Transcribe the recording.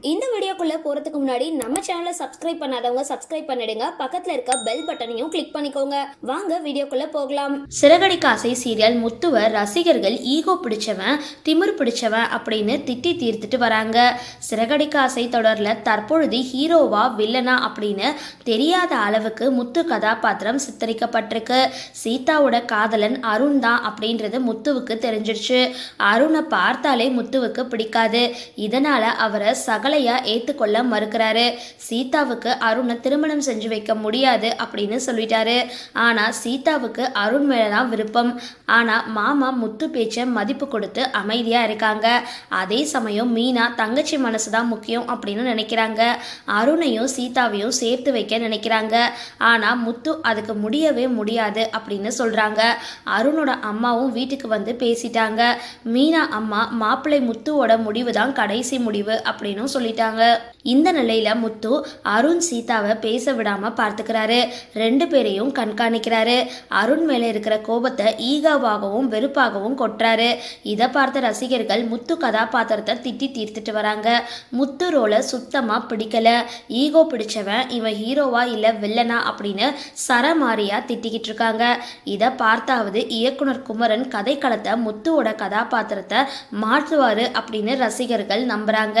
இந்த வீடியோக்குள்ளே போறதுக்கு முன்னாடி நம்ம சேனலை சப்ஸ்கிரைப் பண்ணாதவங்க சப்ஸ்கிரைப் பண்ணிடுங்க. பக்கத்தில் இருக்க பெல் பட்டனையும் கிளிக் பண்ணிக்கோங்க. வாங்க வீடியோக்குள்ளே போகலாம். சிறகடி காசை சீரியல் முத்துவ ரசிகர்கள் ஈகோ பிடிச்சவன் திமிர் பிடிச்சவன் அப்படின்னு திட்டி தீர்த்துட்டு வராங்க. சிறகடி காசை தொடரில் தற்பொழுது ஹீரோவா வில்லனா அப்படின்னு தெரியாத அளவுக்கு முத்து கதாபாத்திரம் சித்தரிக்கப்பட்டிருக்கு. சீதாவோட காதலன் அருண் தான் அப்படின்றது முத்துவுக்கு தெரிஞ்சிருச்சு. அருணை பார்த்தாலே முத்துவுக்கு பிடிக்காது. இதனால அவரை சகலையா மறுக்கிறாரு. சீதாவுக்கு அருணை திருமணம் செஞ்சு வைக்க முடியாது அப்படின்னு சொல்லிட்டாரு. ஆனால் சீதாவுக்கு அருண் மேலதான் விருப்பம். ஆனால் மாமா முத்து பேச்சை மதிப்பு கொடுத்து அமைதியாக இருக்காங்க. அதே சமயம் மீனா தங்கச்சி மனசு தான் முக்கியம் அப்படின்னு நினைக்கிறாங்க. அருணையும் சீதாவையும் சேர்த்து வைக்க நினைக்கிறாங்க. ஆனால் முத்து அதுக்கு முடியவே முடியாது அப்படின்னு சொல்கிறாங்க அருணோட அம்மாவும் வீட்டுக்கு வந்து பேசிட்டாங்க. மீனா அம்மா மாப்பிள்ளை முத்துவோட முடிவு தான் கடைசி முடிவு அப்படின்னு சொல்லிட்டாங்க. இந்த நிலையில முத்து அருண் சீதாவை பேச விடாம பார்த்துக்கிறாரு. ரெண்டு பேரையும் கண்காணிக்கிறாரு. அருண் மேல இருக்கிற கோபத்தை ஈகாவாகவும் வெறுப்பாகவும் கொட்டுறாரு. இதை பார்த்த ரசிகர்கள் முத்து கதாபாத்திரத்தை திட்டி தீர்த்துட்டு வராங்க. முத்து ரோலை சுத்தமா பிடிக்கல. ஈகோ பிடிச்சவன் இவன் ஹீரோவா இல்ல வில்லனா அப்படின்னு சரமாரியா திட்டிக்கிட்டு இருக்காங்க. இதை பார்த்தாவது இயக்குனர் குமரன் கதைக்களத்தை முத்துவோட கதாபாத்திரத்தை மாற்றுவாரு அப்படின்னு ரசிகர்கள் நம்புறாங்க.